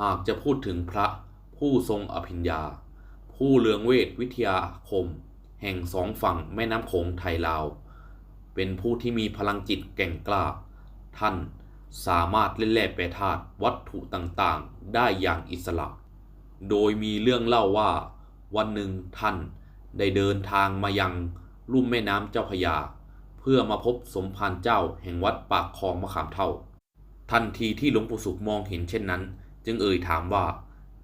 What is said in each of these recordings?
หากจะพูดถึงพระผู้ทรงอภิญญา ผู้เลืองเวทวิทยาคม แห่งสองฝั่งแม่น้ำโขงไทยลาว เป็นผู้ที่มีพลังจิตแก่งกล้า ท่านสามารถเล่นแร่แปรธาตุวัตถุต่างๆ ได้อย่างอิสระ โดยมีเรื่องเล่าว่า วันหนึ่งท่านได้เดินทางมายังลุ่มแม่น้ำเจ้าพยา เพื่อมาพบสมภารเจ้าแห่งวัดปากคลองมะขามเท่า ทันทีที่หลวงปู่สุขมองเห็นเช่นนั้น จึงเอ่ยถามว่า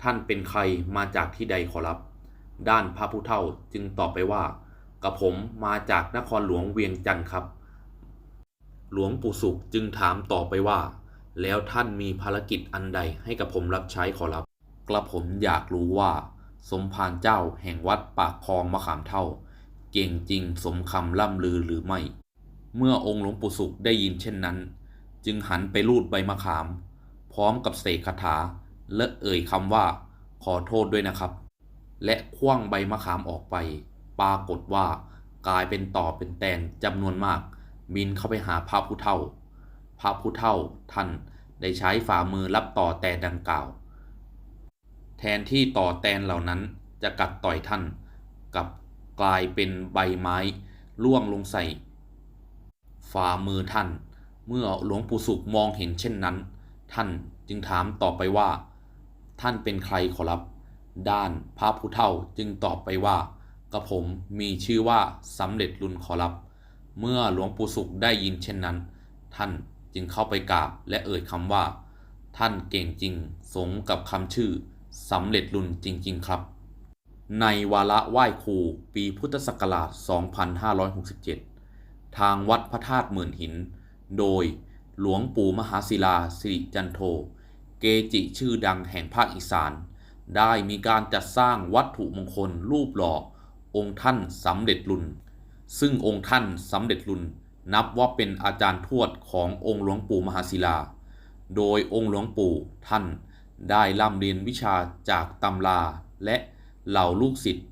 ท่านเป็นใครมาจากที่ใดขอรับ ด้านพระผู้เฒ่าจึงตอบไปว่ากับผมมาจากนครหลวงเวียงจันทร์ครับ หลวงปู่สุขจึงถามต่อไปว่า แล้วท่านมีภารกิจอันใดให้กับผมรับใช้ขอรับ กระผมอยากรู้ว่า สมภารเจ้าแห่งวัดปากคลองมะขามเท่า เก่งจริงสมคำล่ำลือหรือไม่ เมื่อองค์หลวงปู่สุขได้ยินเช่นนั้น จึงหันไปลูดใบมะขาม พร้อมกับเสกคาถา และเอ่ยคำว่า ขอโทษด้วยนะครับ และคว้างใบมะขามออกไป ปรากฏว่ากลายเป็นต่อเป็นแตนจำนวนมาก บินเข้าไปหาพระผู้เฒ่า พระผู้เฒ่าท่านได้ใช้ฝ่ามือรับต่อแตนดังกล่าว แทนที่ต่อแตนเหล่านั้นจะกัดต่อยท่านกับกลายเป็นใบไม้ร่วงลงใส่ฝ่ามือท่าน เมื่อหลวงปู่สุขมองเห็นเช่นนั้น ท่านจึงถามต่อไปว่า ท่านเป็นใครขอรับ ด้านพระผู้เฒ่าจึงตอบไปว่ากระผมมีชื่อว่าสำเร็จรุนขอรับ เมื่อหลวงปู่สุขได้ยินเช่นนั้น ท่านจึงเข้าไปกราบและเอ่ยคำว่า ท่านเก่งจริง สมกับคำชื่อสำเร็จรุนจริง ๆ ครับ ในวาระไหว้ครูปีพุทธศักราช 2567 ทางวัดพระธาตุหมื่นหิน โดย หลวงปู่มหาศิลาสิริจันโท เกจิชื่อดังแห่งภาคอีสาน ได้มีการจัดสร้างวัตถุมงคลรูปหล่อ องค์ท่านสำเร็จรุนซึ่งองค์ท่านสำเร็จรุนนับว่าเป็นอาจารย์ทวดขององค์หลวงปู่มหาศิลา โดยองค์หลวงปู่ท่านได้ร่ำเรียนวิชาจากตำราและเหล่าลูกศิษย์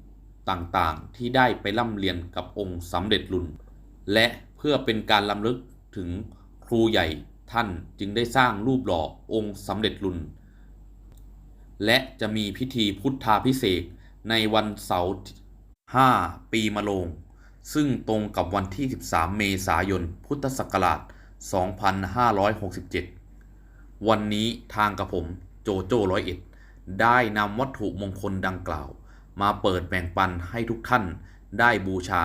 ต่างๆ ที่ได้ไปร่ำเรียนกับองค์สำเร็จรุนและเพื่อเป็นการลำลึกถึง ครูใหญ่ท่านจึงได้สร้างรูปหล่อองค์สำเร็จรุนและจะมีพิธีพุทธาพิเศษในวันเสาร์5ปีมะโรงซึ่งตรงกับวันที่ 13 เมษายน พุทธศักราช 2567 วันนี้ทางกระผมโจโจ้ร้อยเอ็ดได้นำวัตถุมงคลดังกล่าว มาเปิดแบ่งปันให้ทุกท่านได้บูชา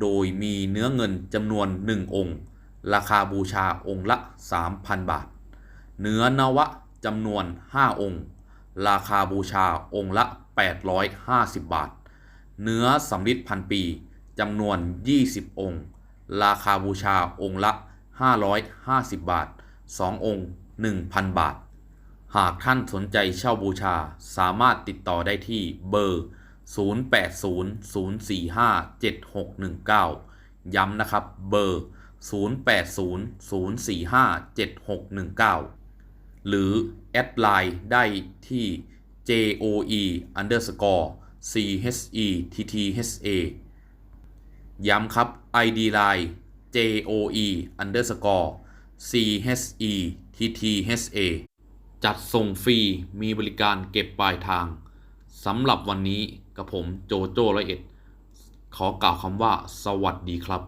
โดยมีเนื้อเงินจำนวน1องค์ ราคาบูชาองค์ละ 3,000 บาท เนื้อนวะจำนวน 5 องค์ ราคาบูชาองค์ละ 850 บาท เนื้อสำริดพันปีจำนวน 20 องค์ ราคาบูชาองค์ละ 550 บาท 2 องค์ 1,000 บาท หากท่านสนใจเช่าบูชาสามารถติดต่อได้ที่เบอร์ 0800457619 ย้ำนะครับเบอร์ 0800457619 หรือแอดไลน์ได้ที่ JOE underscore CHETTHA ย้ำครับ ID Line JOE underscore CHETTHA จัดส่งฟรีมีบริการเก็บปลายทางสำหรับวันนี้กับผมโจโจ้ละเอ็ด ขอกล่าวคำว่าสวัสดีครับ